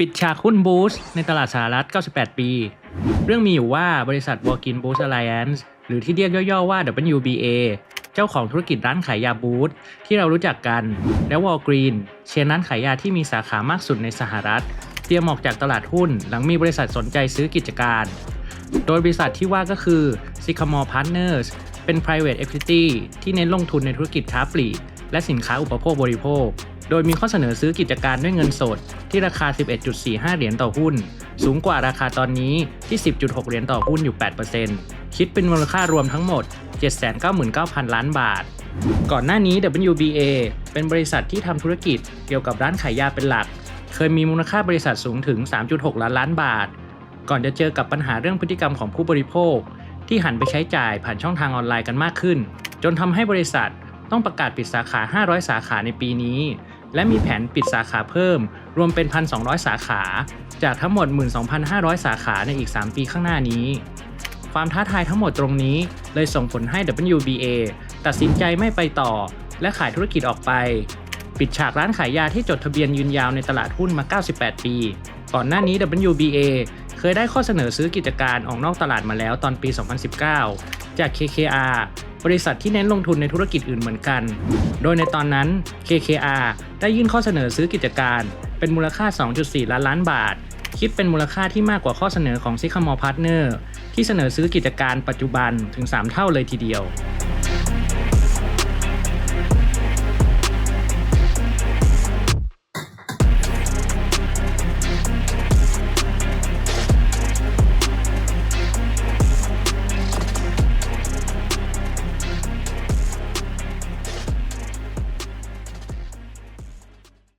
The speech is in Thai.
ปิดฉากหุ้นบูสในตลาดสหรัฐ 98 ปี เรื่องมีอยู่ว่าบริษัท Walk-in Boost Alliance หรือที่เรียกย่อๆว่า WBA เจ้าของธุรกิจร้านขายยาบูสที่เรารู้จักกัน และ Walgreen เชนร้านขายยาที่มีสาขามากสุดในสหรัฐ เตรียมออกจากตลาดหุ้น หลังมีบริษัทสนใจซื้อกิจการ โดยบริษัทที่ว่าก็คือ Sycamore Partners เป็น private equity ที่เน้นลงทุนในธุรกิจค้าปลีกและสินค้าอุปโภคบริโภค โดยมีข้อเสนอซื้อกิจการด้วยเงินสดที่ราคา 11.45 เหรียญต่อหุ้น สูงกว่าราคาตอนนี้ที่ 10.6 เหรียญต่อหุ้นอยู่ 8%คิดเป็นมูลค่ารวมทั้งหมด 799,000 ล้านบาท ก่อนหน้านี้ WBA เป็นบริษัทที่ทำธุรกิจเกี่ยวกับร้านขายยาเป็นหลัก เคยมีมูลค่าบริษัทสูงถึง 3.6 ล้านล้านบาท ก่อนจะเจอกับปัญหาเรื่องพฤติกรรมของผู้บริโภค ที่หันไปใช้จ่ายผ่านช่องทางออนไลน์กันมากขึ้น จนทำให้บริษัทต้องประกาศปิดสาขา 500 สาขาในปีนี้ และมีแผนปิดสาขาเพิ่ม รวมเป็น 1,200 สาขา จากทั้งหมด 12,500 สาขาในอีก 3 ปีข้างหน้านี้ ความท้าทายทั้งหมดตรงนี้ เลยส่งผลให้ WBA ตัดสินใจไม่ไปต่อ และขายธุรกิจออกไป ปิดฉากร้านขายยาที่จดทะเบียนยืนยาวในตลาดหุ้นมา 98 ปี ก่อนหน้านี้ WBA เคยได้ข้อเสนอซื้อกิจการออกนอกตลาดมาแล้วตอนปี 2019 จาก KKR บริษัทที่เน้นลงทุนในธุรกิจอื่นเหมือนกัน โดยในตอนนั้น KKR ได้ยื่นข้อเสนอซื้อกิจการ เป็นมูลค่า 2.4 ล้านล้านบาท คิดเป็นมูลค่าที่มากกว่าข้อเสนอของซิคามอพาร์ทเนอร์ที่เสนอซื้อกิจการปัจจุบันถึง 3 เท่าเลยทีเดียว